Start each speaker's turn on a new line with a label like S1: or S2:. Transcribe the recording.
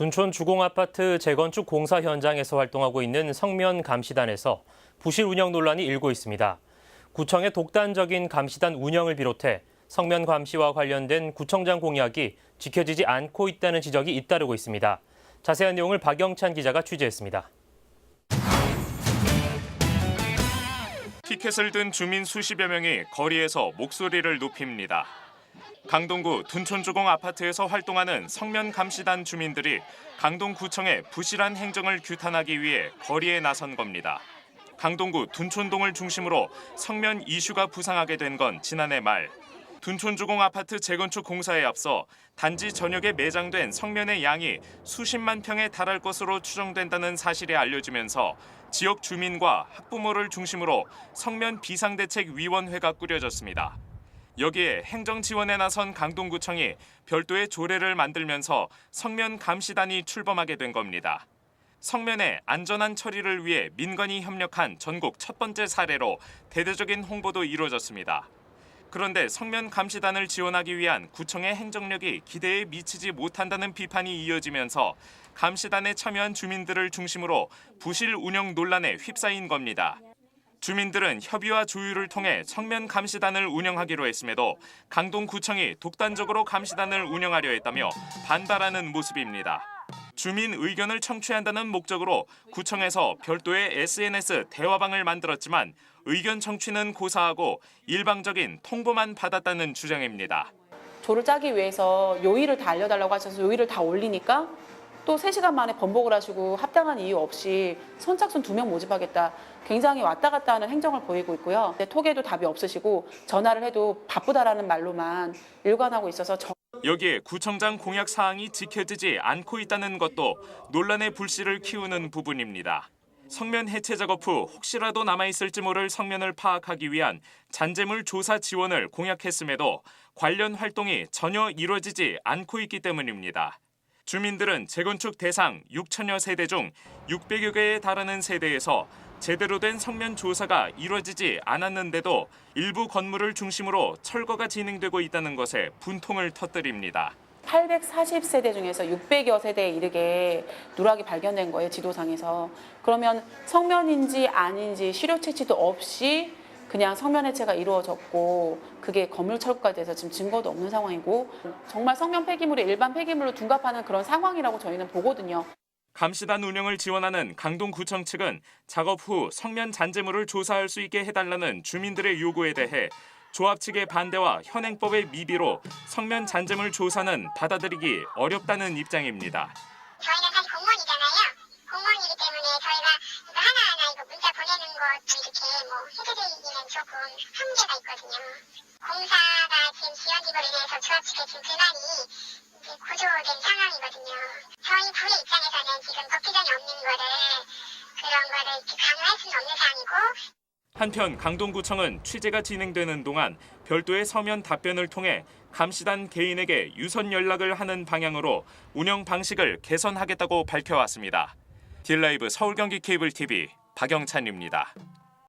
S1: 둔촌 주공아파트 재건축 공사 현장에서 활동하고 있는 성면 감시단에서 부실 운영 논란이 일고 있습니다. 구청의 독단적인 감시단 운영을 비롯해 성면 감시와 관련된 구청장 공약이 지켜지지 않고 있다는 지적이 잇따르고 있습니다. 자세한 내용을 박영찬 기자가 취재했습니다.
S2: 티켓을 든 주민 수십여 명이 거리에서 목소리를 높입니다. 강동구 둔촌주공 아파트에서 활동하는 성면 감시단 주민들이 강동구청의 부실한 행정을 규탄하기 위해 거리에 나선 겁니다. 강동구 둔촌동을 중심으로 성면 이슈가 부상하게 된 건 지난해 말. 둔촌주공 아파트 재건축 공사에 앞서 단지 전역에 매장된 성면의 양이 수십만 평에 달할 것으로 추정된다는 사실이 알려지면서 지역 주민과 학부모를 중심으로 성면 비상대책위원회가 꾸려졌습니다. 여기에 행정 지원에 나선 강동구청이 별도의 조례를 만들면서 성면 감시단이 출범하게 된 겁니다. 성면의 안전한 처리를 위해 민간이 협력한 전국 첫 번째 사례로 대대적인 홍보도 이루어졌습니다. 그런데 성면 감시단을 지원하기 위한 구청의 행정력이 기대에 미치지 못한다는 비판이 이어지면서 감시단에 참여한 주민들을 중심으로 부실 운영 논란에 휩싸인 겁니다. 주민들은 협의와 조율을 통해 성면 감시단을 운영하기로 했음에도 강동구청이 독단적으로 감시단을 운영하려 했다며 반발하는 모습입니다. 주민 의견을 청취한다는 목적으로 구청에서 별도의 SNS 대화방을 만들었지만 의견 청취는 고사하고 일방적인 통보만 받았다는 주장입니다.
S3: 조를 짜기 위해서 요일을 다 알려달라고 하셔서 요일을 다 올리니까 또 3시간 만에 번복을 하시고 합당한 이유 없이 선착순 두 명 모집하겠다. 굉장히 왔다 갔다 하는 행정을 보이고 있고요. 톡에도 답이 없으시고 전화를 해도 바쁘다라는 말로만 일관하고 있어서 저-
S2: 여기에 구청장 공약 사항이 지켜지지 않고 있다는 것도 논란의 불씨를 키우는 부분입니다. 성면 해체 작업 후 혹시라도 남아있을지 모를 성면을 파악하기 위한 잔재물 조사 지원을 공약했음에도 관련 활동이 전혀 이루어지지 않고 있기 때문입니다. 주민들은 재건축 대상 6천여 세대 중 600여 개에 달하는 세대에서 제대로 된 성면 조사가 이루어지지 않았는데도 일부 건물을 중심으로 철거가 진행되고 있다는 것에 분통을 터뜨립니다.
S3: 840세대 중에서 600여 세대에 이르게 누락이 발견된 거예요, 지도상에서. 그러면 성면인지 아닌지 시료 채취도 없이 그냥 성면 해체가 이루어졌고 그게 건물 철거가 돼서 지금 증거도 없는 상황이고 정말 성면 폐기물이 일반 폐기물로 둔갑하는 그런 상황이라고 저희는 보거든요.
S2: 감시단 운영을 지원하는 강동구청 측은 작업 후 성면 잔재물을 조사할 수 있게 해달라는 주민들의 요구에 대해 조합 측의 반대와 현행법의 미비로 성면 잔재물 조사는 받아들이기 어렵다는 입장입니다.
S4: 지금 법규전이 없는 거를 그런 거를 강요할 수는 없는 상황이고
S2: 한편 강동구청은 취재가 진행되는 동안 별도의 서면 답변을 통해 감시단 개인에게 유선 연락을 하는 방향으로 운영 방식을 개선하겠다고 밝혀왔습니다. 딜라이브 서울 경기 케이블 TV 박영찬입니다.